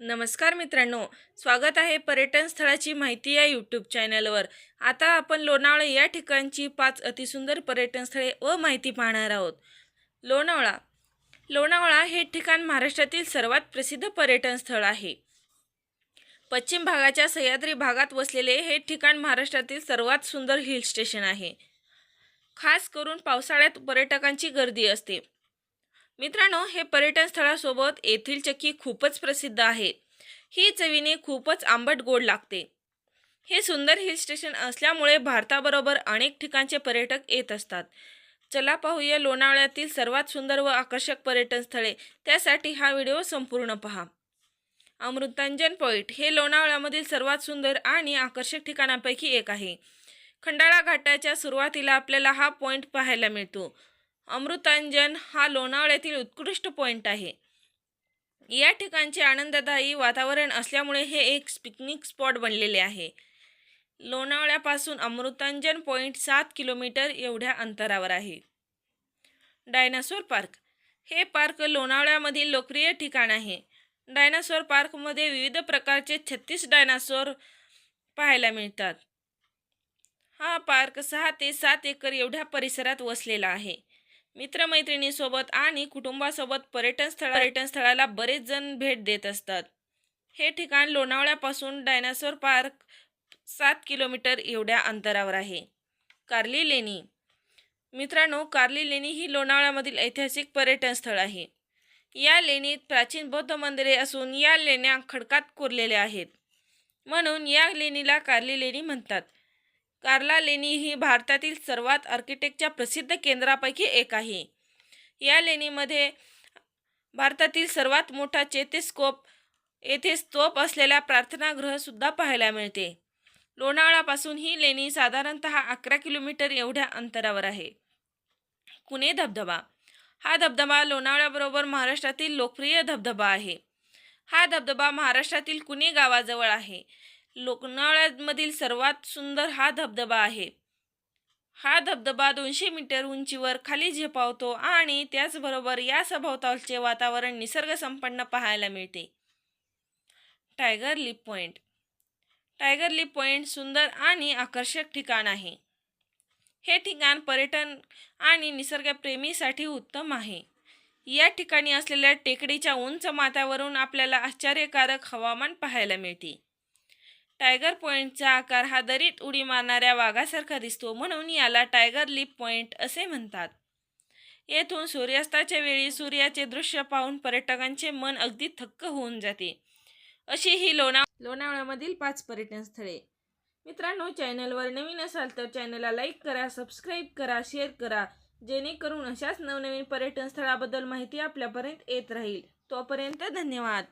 नमस्कार मित्रांनो स्वागत आहे पर्यटन स्थळाची माहिती या यूट्यूब चॅनलवर आता आपण लोणावळा या ठिकाणची पाच अतिसुंदर पर्यटन स्थळे व माहिती पाहणार आहोत. लोणावळा. लोणावळा हे ठिकाण महाराष्ट्रातील सर्वात प्रसिद्ध पर्यटन स्थळ आहे. पश्चिम भागाच्या सह्याद्री भागात वसलेले हे ठिकाण महाराष्ट्रातील सर्वात सुंदर हिल स्टेशन आहे. खास करून पावसाळ्यात पर्यटकांची गर्दी असते. मित्रांनो हे पर्यटन स्थळासोबत येथील चक्की खूपच प्रसिद्ध आहे. ही चवीने खूपच आंबट गोड लागते. हे सुंदर हिल स्टेशन असल्यामुळे भारताबरोबर अनेक ठिकाणचे पर्यटक येत असतात. चला पाहूया लोणावळ्यातील सर्वात सुंदर व आकर्षक पर्यटन स्थळे. त्यासाठी हा व्हिडिओ संपूर्ण पहा. अमृतांजन पॉईंट हे लोणावळ्यामधील सर्वात सुंदर आणि आकर्षक ठिकाणांपैकी एक आहे. खंडाळा घाटाच्या सुरुवातीला आपल्याला हा पॉईंट पाहायला मिळतो. अमृतांजन हा लोणावळ्यातील उत्कृष्ट पॉईंट आहे. या ठिकाणचे आनंददायी वातावरण असल्यामुळे हे एक पिकनिक स्पॉट बनलेले आहे. लोणावळ्यापासून अमृतांजन पॉईंट सात किलोमीटर एवढ्या अंतरावर आहे. डायनासोर पार्क हे पार्क लोणावळ्यामधील लोकप्रिय ठिकाण आहे. डायनासोर पार्कमध्ये विविध प्रकारचे छत्तीस डायनासोर पाहायला मिळतात. हा पार्क सहा ते सात एकर एवढ्या परिसरात वसलेला आहे. मित्रमैत्रिणीसोबत आणि कुटुंबासोबत पर्यटन स्थळ पर्यटन स्थळाला बरेच जण भेट देत असतात. हे ठिकाण लोणावळ्यापासून डायनासोर पार्क सात किलोमीटर एवढ्या अंतरावर आहे. कार्ली लेणी. मित्रांनो कार्ली लेणी ही लोणावळ्यामधील ऐतिहासिक पर्यटन स्थळ आहे. या लेणीत प्राचीन बौद्ध मंदिरे असून या लेण्या खडकात कोरलेल्या आहेत. म्हणून या लेणीला कार्ली लेणी म्हणतात. कार्ला लेणी ही भारतातील सर्वात आर्किटेक्टच्या प्रसिद्ध केंद्रापैकी एक आहे. या लेणीमध्ये भारतातील सर्वात मोठा चेतेस्कोप येथे स्तोप असलेला प्रार्थनागृहसुद्धा पाहायला मिळते. लोणावळापासून ही लेणी साधारणतः अकरा किलोमीटर एवढ्या अंतरावर आहे. कुणे धबधबा. हा धबधबा लोणावळ्याबरोबर महाराष्ट्रातील लोकप्रिय धबधबा आहे. हा धबधबा महाराष्ट्रातील कुणे गावाजवळ आहे? लोकनाळ्यामधील सर्वात सुंदर हा धबधबा आहे. हा धबधबा दोनशे मीटर उंचीवर खाली झेपावतो आणि त्याचबरोबर या सभोवतालचे वातावरण निसर्गसंपन्न पाहायला मिळते. Tiger leap point. Tiger leap point सुंदर आणि आकर्षक ठिकाण आहे. हे ठिकाण पर्यटन आणि निसर्गप्रेमीसाठी उत्तम आहे. या ठिकाणी असलेल्या टेकडीच्या उंच माथ्यावरून आपल्याला आश्चर्यकारक हवामान पाहायला मिळते. टायगर पॉईंटचा आकार हा दरीत उडी मारणाऱ्या वाघासारखा दिसतो म्हणून याला टायगर लिप पॉईंट असे म्हणतात. येथून सूर्यास्ताच्या वेळी सूर्याचे दृश्य पाहून पर्यटकांचे मन अगदी थक्क होऊन जाते. अशी ही लोणा लोणावळ्यामधील पाच पर्यटन स्थळे. मित्रांनो चॅनलवर नवीन असाल तर चॅनलला लाईक करा सबस्क्राईब करा शेअर करा जेणेकरून अशाच नवनवीन पर्यटन स्थळाबद्दल माहिती आपल्यापर्यंत येत राहील. तोपर्यंत धन्यवाद.